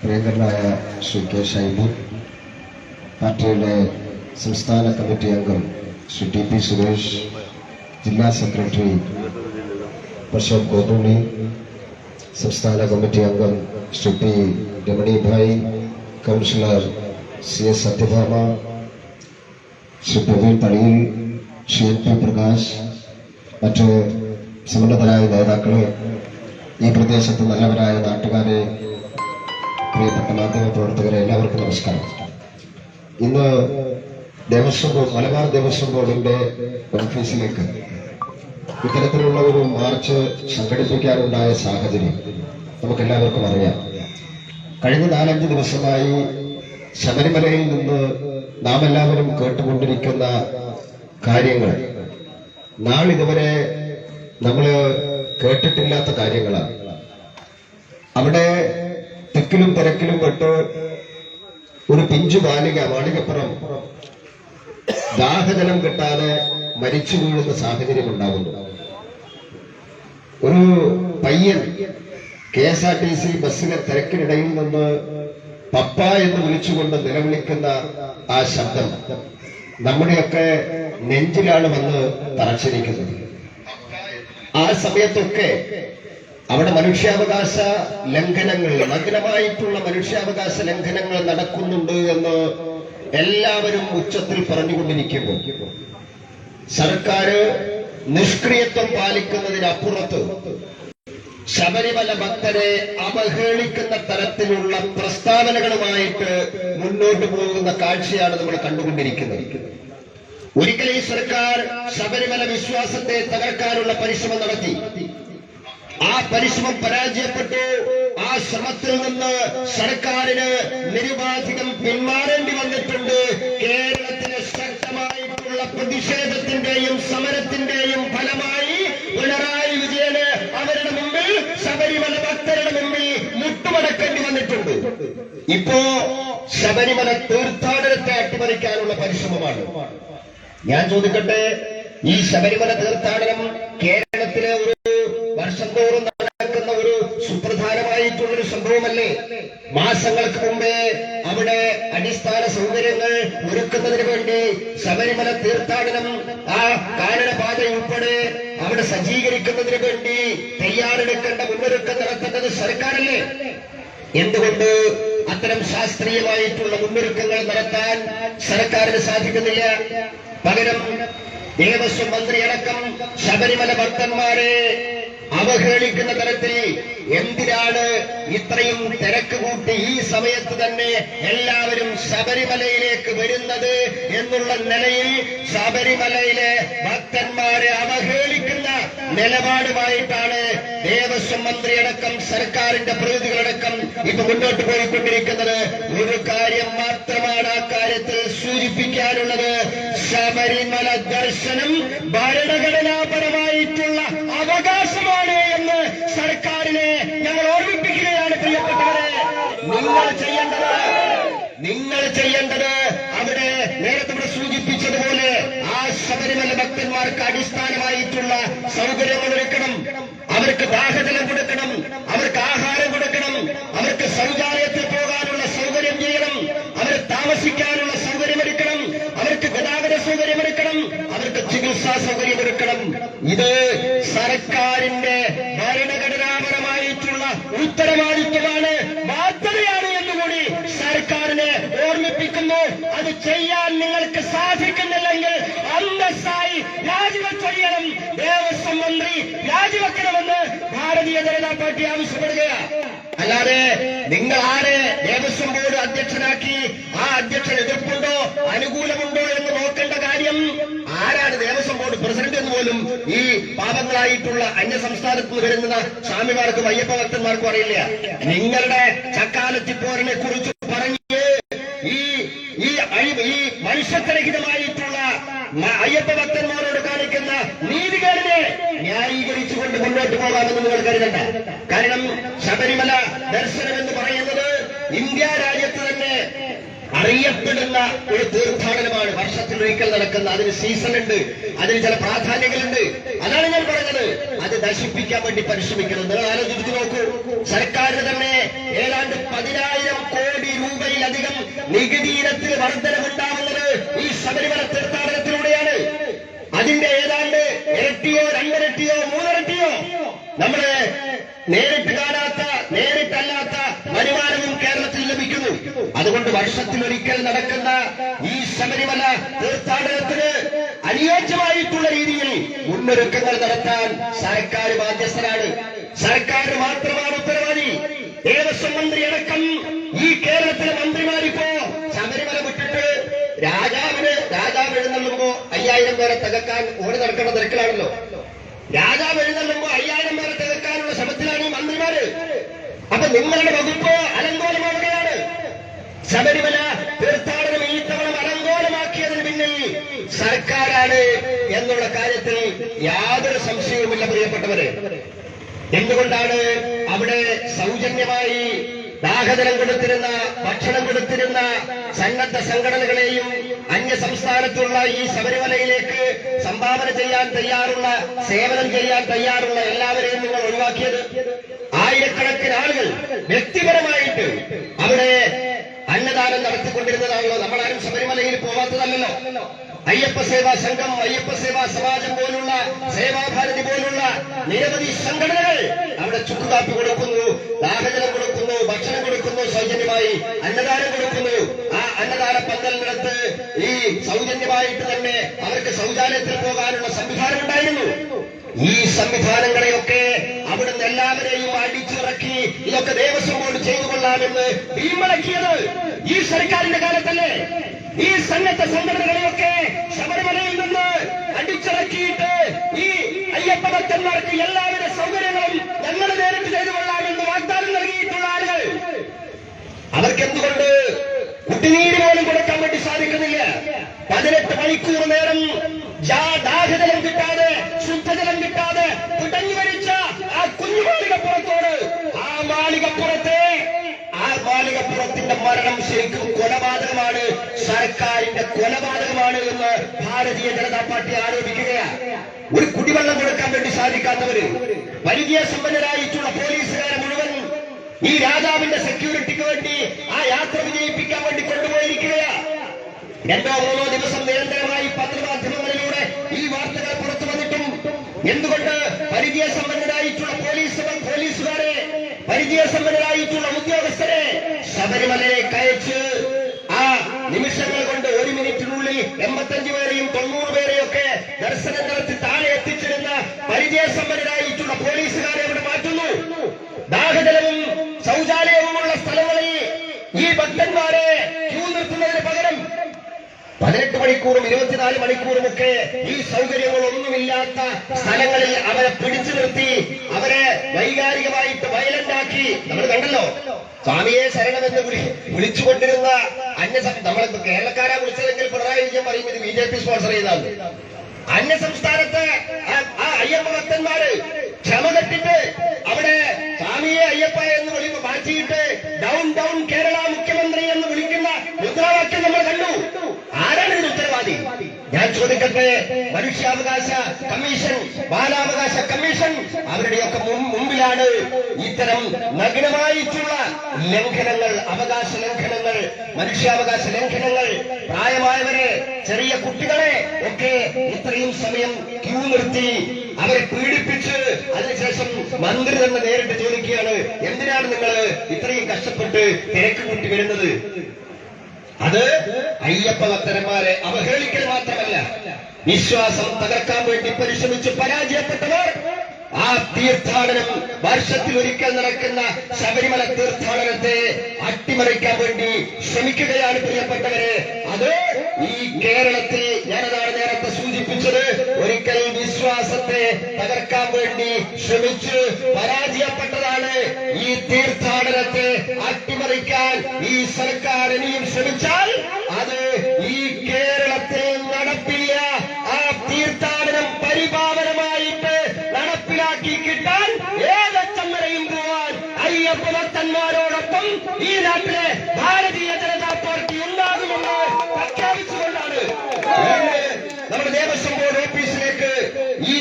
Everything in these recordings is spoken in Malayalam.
പ്രിയങ്കരനായ ശ്രീ കെ ഷൈബു പാർട്ടിയുടെ സംസ്ഥാന കമ്മിറ്റി അംഗം ശ്രീ ടി പി സുരേഷ് ജില്ലാ സെക്രട്ടറി പ്രശോക് ഗോപുണി സംസ്ഥാന കമ്മിറ്റി അംഗം Shri P Ramanibhai councillor C S Sathyabhama Shri Praveen Thaliyil Shri N P Prakash മറ്റ് സമുന്നതരായ നേതാക്കളെ ഈ പ്രദേശത്ത് നല്ലവരായ നാട്ടുകാരെ പ്രിയപ്പെട്ട മാധ്യമ പ്രവർത്തകരെ എല്ലാവർക്കും നമസ്കാരം. ഇന്ന് ദേവസ്വം ബോർഡ് മലബാർ ദേവസ്വം ബോർഡിന്റെ ഓഫീസിലേക്ക് ഇത്തരത്തിലുള്ള ഒരു മാർച്ച് സംഘടിപ്പിക്കാനുണ്ടായ സാഹചര്യം നമുക്ക് എല്ലാവർക്കും അറിയാം. കഴിഞ്ഞ നാലഞ്ച് ദിവസമായി ശബരിമലയിൽ നിന്ന് നാം എല്ലാവരും കേട്ടുകൊണ്ടിരിക്കുന്ന കാര്യങ്ങൾ നാളിതുവരെ നമ്മൾ കേട്ടിട്ടില്ലാത്ത കാര്യങ്ങളാണ്. അവിടെ തിക്കിലും തിരക്കിലും പെട്ട് ഒരു പിഞ്ചു ബാലിക മാളികപ്പുറം ദാഹജലം കിട്ടാതെ മരിച്ചു വീഴുന്ന സാഹചര്യം ഉണ്ടാകുന്നു ഒരു പയ്യൻ K S R T C ബസ്സിലെ തിരക്കിനിടയിൽ നിന്ന് പപ്പ എന്ന് വിളിച്ചുകൊണ്ട് നിലവിളിക്കുന്ന ആ ശബ്ദം നമ്മുടെയൊക്കെ നെഞ്ചിലാണ് വന്ന് തറച്ചിരിക്കുന്നത്. ആ സമയത്തൊക്കെ അവിടെ മനുഷ്യാവകാശ ലംഘനങ്ങൾ നഗ്നമായിട്ടുള്ള മനുഷ്യാവകാശ ലംഘനങ്ങൾ നടക്കുന്നുണ്ട് എന്ന് എല്ലാവരും ഉച്ചത്തിൽ പറഞ്ഞുകൊണ്ടിരിക്കുമ്പോൾ സർക്കാർ നിഷ്ക്രിയത്വം പാലിക്കുന്നതിനപ്പുറത്ത് ശബരിമല ഭക്തരെ അവഹേളിക്കുന്ന തരത്തിലുള്ള പ്രസ്താവനകളുമായിട്ട് മുന്നോട്ട് പോകുന്ന കാഴ്ചയാണ് നമ്മൾ കണ്ടുകൊണ്ടിരിക്കുന്നത്. ഒരിക്കലും ഈ സർക്കാർ ശബരിമല വിശ്വാസത്തെ തകർക്കാനുള്ള പരിശ്രമം നടത്തി. ആ പരിശ്രമം പരാജയപ്പെട്ടു. ആ ശ്രമത്തിൽ നിന്ന് സർക്കാരിന് നിരുപാധികം പിന്മാറേണ്ടി വന്നിട്ടുണ്ട്. കേരളത്തിന് ശക്തമായിട്ടുള്ള പ്രതിഷേധത്തിന്റെയും സമരത്തിന്റെയും ഫലമായി പിണറായി വിജയന് അവരുടെ മുമ്പിൽ ശബരിമല ഭക്തരുടെ മുമ്പിൽ മുട്ടുമടക്കേണ്ടി വന്നിട്ടുണ്ട്. ഇപ്പോ ശബരിമല തീർത്ഥാടനത്തെ അട്ടിമറിക്കാനുള്ള പരിശ്രമമാണ്. ഞാൻ ചോദിക്കട്ടെ ഈ ശബരിമല തീർത്ഥാടനം വർഷം നടക്കുന്ന ഒരു സുപ്രധാനമായിട്ടുള്ളൊരു സംഭവമല്ലേ? മാസങ്ങൾക്ക് മുമ്പേ അവിടെ അടിസ്ഥാന സൗകര്യങ്ങൾ ഒരുക്കുന്നതിന് വേണ്ടി ശബരിമല തീർത്ഥാടനം ആ കാനനപാത ഉൾപ്പെടെ അവിടെ സജ്ജീകരിക്കുന്നതിന് വേണ്ടി തയ്യാറെടുക്കേണ്ട മുന്നൊരുക്കം നടത്തേണ്ടത് സർക്കാരല്ലേ? എന്തുകൊണ്ട് അത്തരം ശാസ്ത്രീയമായിട്ടുള്ള മുന്നൊരുക്കങ്ങൾ നടത്താൻ സർക്കാരിന് സാധിക്കുന്നില്ല? പകരം ദേവസ്വം മന്ത്രിയടക്കം ശബരിമല ഭക്തന്മാരെ അവഹേളിക്കുന്ന തരത്തിൽ എന്തിനാണ് ഇത്രയും തിരക്ക് കൂട്ടി ഈ സമയത്ത് തന്നെ എല്ലാവരും ശബരിമലയിലേക്ക് വരുന്നത് എന്നുള്ള നിലയിൽ ശബരിമലയിലെ ഭക്തന്മാരെ അവഹേളിക്കുന്ന നിലപാടുമായിട്ടാണ് ദേവസ്വം മന്ത്രിയടക്കം സർക്കാരിന്റെ പ്രതിനിധികളടക്കം ഇപ്പൊ മുന്നോട്ട് പോയിക്കൊണ്ടിരിക്കുന്നത്. ഒരു കാര്യം മാത്രമാണ് ആ കാര്യത്തിൽ സൂചിപ്പിക്കാനുള്ളത്. ശബരിമല ദർശനം ഭരണഘടനാപരമായിട്ടുള്ള അവകാശമാണ് എന്ന് സർക്കാരിനെ ഞങ്ങൾ ഓർമ്മിപ്പിക്കുകയാണ് പ്രിയപ്പെട്ടവരെ നിങ്ങൾ ചെയ്യേണ്ടത്? നിങ്ങൾ ചെയ്യേണ്ടത് അവിടെ നേരത്തെ ഇവിടെ സൂചിപ്പിച്ചതുപോലെ ആ ശബരിമല ഭക്തന്മാർക്ക് അടിസ്ഥാനമായിട്ടുള്ള സൗകര്യങ്ങൾ ഒരുക്കണം. അവർക്ക് ദാഹജലം കൊടുക്കണം. അവർക്ക് ആഹാരം കൊടുക്കണം. അവർക്ക് ശൗചാലയത്തിൽ പോകാനുള്ള സൗകര്യം ചെയ്യണം. അവർ താമസിക്കാനുള്ള സൗകര്യമെടുക്കണം അവർക്ക് ഗതാഗത സൗകര്യമെടുക്കണം അവർക്ക് ചികിത്സാ സൗകര്യമെടുക്കണം ഇത് സർക്കാരിന്റെ ഭരണഘടനാപരമായിട്ടുള്ള ഉത്തരവാദിത്വമാണ് ജനതാ പാർട്ടി ആവശ്യപ്പെടുകയാണ് അല്ലാതെ നിങ്ങൾ ആരെ ദേവസ്വം ബോർഡ് അധ്യക്ഷനാക്കി ആ അധ്യക്ഷൻ എതിർപ്പുണ്ടോ അനുകൂലമുണ്ടോ എന്ന് നോക്കേണ്ട കാര്യം ആരാണ് ദേവസ്വം ബോർഡ് പ്രസിഡന്റ് എന്ന് പോലും ഈ പാപങ്ങളായിട്ടുള്ള അന്യ സംസ്ഥാനത്ത് നിന്ന് വരുന്ന സ്വാമിമാർക്കും അയ്യപ്പ ഭക്തന്മാർക്കും അറിയില്ല. നിങ്ങളുടെ ചക്കാലത്തിപ്പോരനെ കുറിച്ച് ന്യായീകരിച്ചുകൊണ്ട് മുന്നോട്ട് പോകാമെന്ന് നിങ്ങൾ കരുതണ്ട. കാരണം ശബരിമല ദർശനം എന്ന് പറയുന്നത് ഇന്ത്യ രാജ്യത്ത് തന്നെ അറിയപ്പെടുന്ന ഒരു തീർത്ഥാടനമാണ്. വർഷത്തിൽ ഒരിക്കൽ നടക്കുന്ന അതിന് സീസൺ ഉണ്ട്. അതിന് ചില പ്രാധാന്യങ്ങളുണ്ട്. അതാണ് ഞാൻ പറഞ്ഞത്. അത് നശിപ്പിക്കാൻ വേണ്ടി പരിശ്രമിക്കണം. നിങ്ങൾ ആലോചിച്ച് നോക്കൂ. സർക്കാർ തന്നെ ഏതാണ്ട് പതിനായിരം കോടി രൂപയിലധികം നികുതി ഇനത്തിൽ വർധനമുണ്ടാവുന്നത് ഈ ശബരിമല തീർത്ഥാടനത്തിലൂടെയാണ്. അതിന്റെ ഏതാണ്ട് ഇരട്ടിയോ രണ്ടിരട്ടിയോ മൂന്നിരട്ടിയോ നമ്മൾ നേരിട്ട് കാണാത്ത നേരിട്ടല്ലാത്ത വരുമാനവും കേരളത്തിൽ ലഭിക്കുന്നു. അതുകൊണ്ട് വർഷത്തിലൊരിക്കൽ നടക്കുന്ന ഈ ശബരിമല തീർത്ഥാടനത്തിന് അനുയോജ്യമായിട്ടുള്ള രീതിയിൽ മുന്നൊരുക്കങ്ങൾ നടത്താൻ സർക്കാർ ബാധ്യസ്ഥരാണ് സർക്കാർ മാത്രമാണ് ഉത്തരവാദി. ദേവസ്വം മന്ത്രി അടക്കം ഈ കേരളത്തിലെ മന്ത്രിമാരിപ്പോ ശബരിമല വിട്ടിട്ട് രാജാവിന് രാജാവ് എഴുന്നള്ളുമ്പോ അയ്യായിരം പേരെ തകക്കാൻ ഓടി നടക്കേണ്ട തിരക്കിലാണല്ലോ. രാജാവ് എഴുന്നള്ളുമ്പോ അയ്യായിരം പേരെ തകർക്കാനുള്ള ശ്രമത്തിലാണ് ഈ മന്ത്രിമാര്. അപ്പൊ നിങ്ങളുടെ വകുപ്പ് അലങ്കോലമാവുകയാണ്. ശബരിമല തീർത്ഥാടനം ഈ അലങ്കോലമാക്കിയതിന് പിന്നിൽ സർക്കാരാണ് എന്നുള്ള കാര്യത്തിൽ യാതൊരു സംശയവുമില്ല പ്രിയപ്പെട്ടവര്. എന്തുകൊണ്ടാണ് അവിടെ സൗജന്യമായി ദാഹജലം കൊടുത്തിരുന്ന ഭക്ഷണം കൊടുത്തിരുന്ന സന്നദ്ധ സംഘടനകളെയും അന്യ സംസ്ഥാനത്തുള്ള ഈ ശബരിമലയിലേക്ക് സംഭാവന ചെയ്യാൻ തയ്യാറുള്ള സേവനം ചെയ്യാൻ തയ്യാറുള്ള എല്ലാവരെയും നിങ്ങൾ ഒഴിവാക്കിയത്. ആയിരക്കണക്കിന് ആളുകൾ വ്യക്തിപരമായിട്ട് അവിടെ അന്നദാനം നടത്തിക്കൊണ്ടിരുന്നതാണല്ലോ. നമ്മളാരും ശബരിമലയിൽ പോവാത്തതല്ലല്ലോ. അയ്യപ്പ സേവാ സംഘം അയ്യപ്പ സേവാ സമാജം പോലുള്ള സേവാഭാരതി പോലുള്ള നിരവധി സംഘടനകൾ അവിടെ ചുക്കുകാപ്പി കൊടുക്കുന്നു ദാഹജലം കൊടുക്കുന്നു ഭക്ഷണം കൊടുക്കുന്നു സൗജന്യമായി അന്നദാനം കൊടുക്കുന്നു ആ അന്നദാന പന്തലിനടുത്ത് ഈ സൗജന്യമായിട്ട് തന്നെ അവർക്ക് ശൗചാലയത്തിൽ പോകാനുള്ള സംവിധാനം ഉണ്ടായിരുന്നു ഈ സംവിധാനങ്ങളെയൊക്കെ അവിടുന്ന് എല്ലാവരെയും അടിച്ചിറക്കി ഇതൊക്കെ ദേവസ്വം ബോർഡ് ചെയ്തു കൊള്ളാമെന്ന് ഭീമടക്കിയത് ഈ സർക്കാരിന്റെ കാലത്തല്ലേ? ഈ സന്നദ്ധ സംഘടനകളെയൊക്കെ ശബരിമലയിൽ നിന്ന് അടിച്ചിറക്കിയിട്ട് ഈ അയ്യപ്പ ഭക്തന്മാർക്ക് എല്ലാവിധ സൗകര്യങ്ങളും ഞങ്ങൾ നേരിട്ട് ചെയ്തു കൊള്ളാമെന്ന് വാഗ്ദാനം നൽകിയിട്ടുള്ള ആളുകൾ. അവർക്ക് എന്തുകൊണ്ട് കുട്ടിനീര് പോലും കൊടുക്കാൻ വേണ്ടി സാധിക്കുന്നില്ല? പതിനെട്ട് മണിക്കൂർ നേരം ദാഹജലം കിട്ടാതെ ശുദ്ധജലം കിട്ടാതെ കുടഞ്ഞു മരിച്ച ആ കുഞ്ഞു മാളികപ്പുറത്തോട്. ആ മാളികപ്പുറത്തെ ആ മാളികപ്പുറത്തിന്റെ മരണം ശരിക്കും കൊലപാതകമാണ് സർക്കാരിന്റെ കൊലപാതകമാണ് എന്ന് ഭാരതീയ ജനതാ പാർട്ടി ആരോപിക്കുകയാണ് ഒരു കുടിവെള്ളം കൊടുക്കാൻ വേണ്ടി സാധിക്കാത്തവര് വൈദ്യ സമ്പന്നരായിട്ടുള്ള പോലീസുകാരെ മുഴുവൻ ഈ രാജാവിന്റെ സെക്യൂരിറ്റിക്ക് വേണ്ടി ആ യാത്ര വിജയിപ്പിക്കാൻ വേണ്ടി കൊണ്ടുപോയിരിക്കുകയാ. രണ്ടോ മൂന്നോ ദിവസം നിരന്തരമായി പത്രമാധ്യമങ്ങളിലൂടെ ഈ വാർത്തകൾ പുറത്തു വന്നിട്ടും. എന്തുകൊണ്ട് പരിചയസമ്പന്നരായിട്ടുള്ള പോലീസ് പോലീസുകാരെ പരിചയസമ്പന്നരായിട്ടുള്ള ഉദ്യോഗസ്ഥരെ ശബരിമലയെ കയച്ച് ആ നിമിഷങ്ങൾ കൊണ്ട് ഒരു മിനിറ്റിനുള്ളിൽ എൺപത്തഞ്ച് പേരെയും തൊണ്ണൂറ് പേരെയും ഒക്കെ ദർശനം നടത്തി താഴെ എത്തിച്ചിരുന്ന പരിചയസമ്പന്നരായിട്ടുള്ള പോലീസുകാരെ അവിടെ മാറ്റുന്നു ദാഹജലവും ശൗചാലയവുമുള്ള സ്ഥലങ്ങളിൽ ഈ ഭക്തന്മാരെ ക്യൂ നിർത്തുന്നതിന് പകരം പതിനെട്ട് മണിക്കൂറും ഇരുപത്തിനാല് മണിക്കൂറും ഒക്കെ ഈ സൗകര്യങ്ങളൊന്നുമില്ലാത്ത സ്ഥലങ്ങളിൽ അവരെ പിടിച്ചു നിർത്തി അവരെ വൈകാരികമായിട്ട് വയലന്റ് ആക്കി നമ്മൾ കണ്ടല്ലോ സ്വാമിയെ ശരണമെന്ന് വിളി വിളിച്ചുകൊണ്ടിരുന്ന അന്യ നമ്മൾ കേരളക്കാരാ വിളിച്ചതെങ്കിൽ പിണറായി വിജയൻ പറയും ഇത് ബി ജെ പി സ്പോൺസർ ചെയ്താണ് അന്യ സംസ്ഥാനത്ത് ആ- അയ്യപ്പ ഭക്തന്മാര് ക്ഷമ കെട്ടിട്ട് അവിടെ സ്വാമിയെ അയ്യപ്പ എന്ന് വിളിപ്പ് മാറ്റിയിട്ട് ഡൗൺ ഡൗൺ കേരള മുഖ്യമന്ത്രി എന്ന് വിളിക്കുന്ന മുദ്രാവാക്യം നമ്മൾ കണ്ടു ആരാണ് ഇതിന് ഉത്തരവാദി ഞാൻ ചോദിക്കട്ടെ? മനുഷ്യാവകാശ കമ്മീഷൻ ബാലാവകാശ കമ്മീഷൻ അവരുടെയൊക്കെ മുമ്പിലാണ് ഇത്തരം നഗ്നമായിട്ടുള്ള ലംഘനങ്ങൾ അവകാശ ലംഘനങ്ങൾ മനുഷ്യാവകാശ ലംഘനങ്ങൾ. പ്രായമായവരെ ചെറിയ കുട്ടികളെ ഒക്കെ ഇത്രയും സമയം ക്യൂ നിർത്തി അവരെ പീഡിപ്പിച്ച് അതിനുശേഷം മന്ത്രി തന്നെ നേരിട്ട് ചോദിക്കുകയാണ് എന്തിനാണ് നിങ്ങൾ ഇത്രയും കഷ്ടപ്പെട്ട് തിരക്ക് കൂട്ടി വരുന്നത്? അത് അയ്യപ്പ ഭക്തന്മാരെ അവഹേളിക്കൽ മാത്രമല്ല. വിശ്വാസം തകർക്കാൻ വേണ്ടി പരിശ്രമിച്ച് പരാജയപ്പെട്ടവർ ആ തീർത്ഥാടനം വർഷത്തിൽ ഒരിക്കൽ നടക്കുന്ന ശബരിമല തീർത്ഥാടനത്തെ അട്ടിമറിക്കാൻ വേണ്ടി ശ്രമിക്കുകയാണ് പ്രിയപ്പെട്ടവര്. അത് ഈ കേരളത്തിൽ ഞാനതാണ് നേരത്തെ സൂചിപ്പിച്ചത്. ഒരിക്കൽ വിശ്വാസത്തെ തകർക്കാൻ വേണ്ടി ശ്രമിച്ച് പരാജയപ്പെട്ടതാണ്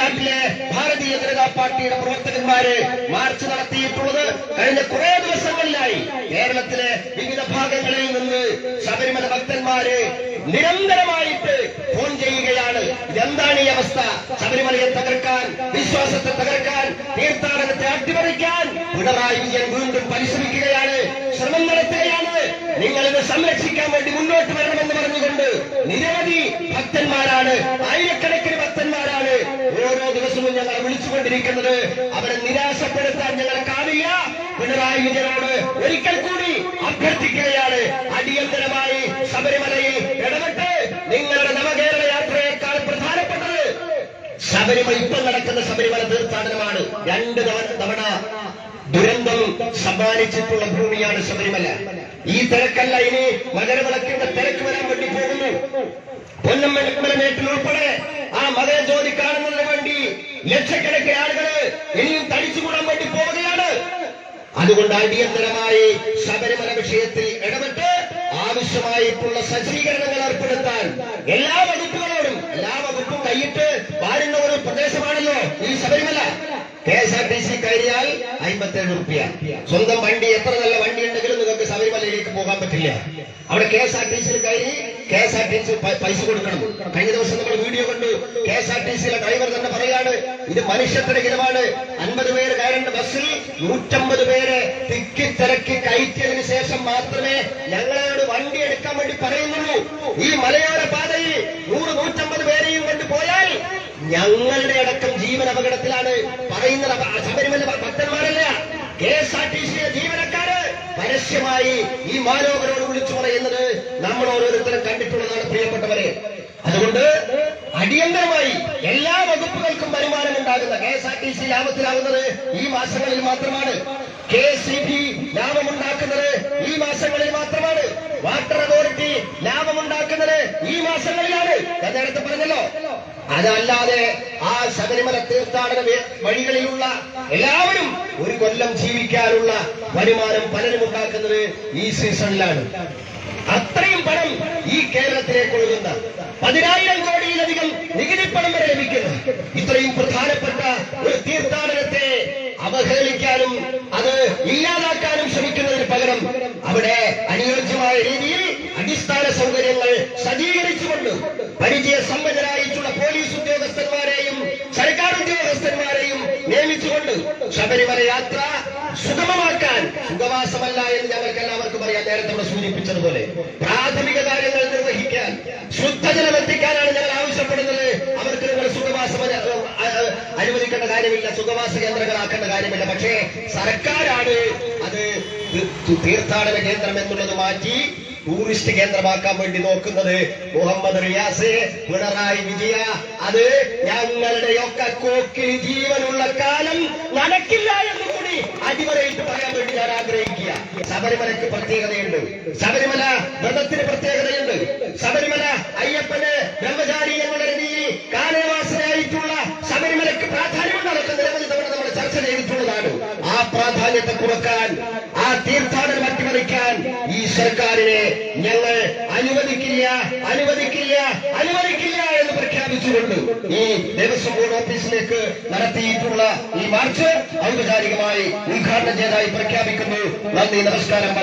നാട്ടിലെ ഭാരതീയ ജനതാ പാർട്ടിയുടെ പ്രവർത്തകന്മാര് മാർച്ച് നടത്തിയിട്ടുള്ളത് കഴിഞ്ഞ കുറെ ദിവസങ്ങളിലായി. കേരളത്തിലെ വിവിധ ഭാഗങ്ങളിൽ നിന്ന് ശബരിമല ഭക്തന്മാര് നിരന്തരമായിട്ട് ഫോൺ ചെയ്യുകയാണ്. എന്താണ് ഈ അവസ്ഥ? ശബരിമലയെ തകർക്കാൻ വിശ്വാസത്തെ തകർക്കാൻ തീർത്ഥാടനത്തെ അട്ടിമറിക്കാൻ പിണറായി വിജയൻ വീണ്ടും പരിശ്രമിക്കുകയാണ് ശ്രമം നടത്തുകയാണ്. നിങ്ങളിത് സംരക്ഷിക്കാൻ വേണ്ടി മുന്നോട്ട് വരണമെന്ന് പറഞ്ഞുകൊണ്ട് നിരവധി ഭക്തന്മാരാണ് ആയിരക്കണക്കിന് ഭക്തന്മാരാണ് ഓരോ ദിവസവും ഞങ്ങൾ വിളിച്ചുകൊണ്ടിരിക്കുന്നത് അവരെ നിരാശപ്പെടുത്താൻ ഞങ്ങൾ കാണില്ല. പിണറായി വിജയനോട് ഒരിക്കൽ കൂടി അഭ്യർത്ഥിക്കുകയാണ്. അടിയന്തരമായി ശബരിമലയിൽ ഇടപെട്ട് നിങ്ങളുടെ നവകേരള യാത്രയേക്കാൾ പ്രധാനപ്പെട്ടത് ശബരിമല ഇപ്പം നടക്കുന്ന ശബരിമല തീർത്ഥാടനമാണ്. രണ്ട് തവണ തവണ ദുരന്തം സമ്മാനിച്ചിട്ടുള്ള ഭൂമിയാണ് ശബരിമല. ഈ തിരക്കല്ല ഇനി മകരവിളക്കിന്റെ തിരക്ക് വരാൻ വേണ്ടി പോകുന്നു. പൊന്നമ്മ മേട്ടിൽ ഉൾപ്പെടെ ആ മകരജ്യോതി കാണുന്നതിന് വേണ്ടി ലക്ഷക്കണക്കിന് ആളുകൾ ഇനിയും തടിച്ചു കൂടാൻ വേണ്ടി പോവുകയാണ്. അതുകൊണ്ട് അടിയന്തരമായി ശബരിമല വിഷയത്തിൽ ഇടപെട്ട് ആവശ്യമായിട്ടുള്ള സജ്ജീകരണങ്ങൾ ഏർപ്പെടുത്താൻ എല്ലാ വകുപ്പുകളോടും എല്ലാ വകുപ്പും കൈയിട്ട് വാഴുന്ന ഒരു പ്രദേശമാണല്ലോ ഈ Sabarimala. K S R T C കയറിയാൽ അമ്പത്തേഴ് റുപ്യ. സ്വന്തം വണ്ടി എത്ര നല്ല വണ്ടി ഉണ്ടെങ്കിലും നിങ്ങൾക്ക് ശബരിമലയിലേക്ക് പോകാൻ പറ്റില്ല. അവിടെ കെ എസ് ആർ ടി സിയിൽ കയറി K S R T C പൈസ കൊടുക്കണം. കഴിഞ്ഞ ദിവസം നമ്മൾ വീഡിയോ കണ്ടു. കെ എസ് ആർ ടി സിയിലെ ഡ്രൈവർ തന്നെ പറയാണ് ഇത് മനുഷ്യത്തിരഹിതമാണ് അൻപത് പേര് കയറേണ്ട ബസ്സിൽ നൂറ്റമ്പത് പേരെ തിക്കി തിരക്കി കയറ്റിയതിനു ശേഷം മാത്രമേ ഞങ്ങളോട് വണ്ടി എടുക്കാൻ വേണ്ടി പറയുന്നുള്ളൂ. ഈ മലയോര പാതയിൽ നൂറ് നൂറ്റമ്പത് പേരെയും കൊണ്ട് പോയാൽ ഞങ്ങളുടെ അടക്കം ജീവൻ അപകടത്തിലാണ്. പറയുന്നത് ശബരിമല ഭക്തന്മാരല്ല കെ എസ് ആർ ടി സിയിലെ ജീവനക്കാര് പരസ്യമായി ഈ മാലോകരോട് വിളിച്ചു പറയുന്നത് നമ്മൾ ഓരോരുത്തരും കണ്ടിട്ടുള്ളതാണ് പ്രിയപ്പെട്ടവരെ. അതുകൊണ്ട് അടിയന്തരമായി എല്ലാ വകുപ്പുകൾക്കും വരുമാനം ഉണ്ടാകുന്ന K S R T C ലാഭത്തിലാകുന്നത് ഈ മാസങ്ങളിൽ മാത്രമാണ്. കെ സി ബി ലാഭമുണ്ടാക്കുന്നത് ഈ മാസങ്ങളിൽ മാത്രമാണ്. വാട്ടർ അതോറിറ്റി ലാഭമുണ്ടാക്കുന്നത് ഈ മാസങ്ങളിലാണ്. ഞാൻ നേരത്തെ പറഞ്ഞല്ലോ. അതല്ലാതെ ആ ശബരിമല തീർത്ഥാടന വഴികളിലുള്ള എല്ലാവരും ഒരു കൊല്ലം ജീവിക്കാനുള്ള വരുമാനം പലരും ഉണ്ടാക്കുന്നത് ഈ സീസണിലാണ്. അത്രയും പണം ഈ കേരളത്തിലേക്ക് ഒഴുകുന്ന പതിനായിരം കോടിയിലധികം നികുതി പണം വരെ ലഭിക്കുന്ന ഇത്രയും പ്രധാനപ്പെട്ട ഒരു തീർത്ഥാടനത്തെ അവഹേളിക്കാനും അത് ഇല്ലാതാക്കാനും ശ്രമിക്കുന്നതിന് പകരം അവിടെ അനുയോജ്യമായ രീതിയിൽ അടിസ്ഥാന സൗകര്യങ്ങൾ സജ്ജീകരിച്ചുകൊണ്ട് പരിചയ സമ്പന്നരായിട്ടുള്ള പോലീസ് ഉദ്യോഗസ്ഥന്മാരെയും സർക്കാർ ഉദ്യോഗസ്ഥന്മാരെയും നിയമിച്ചുകൊണ്ട് ശബരിമല യാത്ര സുഗമമാക്കാൻ സുഖവാസമല്ല എന്ന് ഞങ്ങൾക്ക് എല്ലാവർക്കും അറിയാം നേരത്തെ ഇവിടെ സൂചിപ്പിച്ചതുപോലെ പ്രാഥമിക കാര്യങ്ങൾ നിർവഹിക്കാൻ ശുദ്ധജലം എത്തിക്കാനാണ് ഞങ്ങൾ ആവശ്യപ്പെടുന്നത്. അവർക്ക് നിങ്ങൾ സുഖവാസം അനുവദിക്കേണ്ട കാര്യമില്ല. സുഖവാസ കേന്ദ്രങ്ങളാക്കേണ്ട കാര്യമില്ല. പക്ഷേ സർക്കാരാണ് അത് തീർത്ഥാടന കേന്ദ്രം എന്നുള്ളത് മാറ്റി ടൂറിസ്റ്റ് കേന്ദ്രമാക്കാൻ വേണ്ടി നോക്കുന്നത്. മുഹമ്മദ് റിയാസ് പിണറായി വിജയ അത് ഞങ്ങളുടെ ഞങ്ങളുടെയൊക്കെ കോക്കിൽ ജീവനുള്ള കാലം നടക്കില്ല എന്ന് കൂടി അടിവരയിട്ട് പറയാൻ വേണ്ടി ഞാൻ ആഗ്രഹിക്കുക. ശബരിമലയ്ക്ക് പ്രത്യേകതയുണ്ട്. ശബരിമല വ്രതത്തിന് പ്രത്യേകതയുണ്ട്. ശബരിമല അയ്യപ്പന് ബ്രഹ്മചാരി എന്നുള്ള രീതിയിൽ കാലവാസനായിട്ടുള്ള ശബരിമലയ്ക്ക് പ്രാധാന്യമുണ്ട് അതൊക്കെ നിരവധി തവണ നമ്മൾ ചർച്ച ചെയ്തിട്ടുള്ളതാണ് ആ പ്രാധാന്യത്തെ കുറയ്ക്കാൻ ആ തീർത്ഥാടനം അട്ടിമറിക്കാൻ ഈ സർക്കാരിനെ ഞങ്ങൾ അനുവദിക്കില്ല അനുവദിക്കില്ല അനുവദിക്കില്ല എന്ന് പ്രഖ്യാപിച്ചുകൊണ്ട് ഈ ദേവസ്വം ബോർഡ് ഓഫീസിലേക്ക് നടത്തിയിട്ടുള്ള ഈ മാർച്ച് ഔപചാരികമായി ഉദ്ഘാടനം ചെയ്തതായി പ്രഖ്യാപിക്കുന്നു. നന്ദി നമസ്കാരം.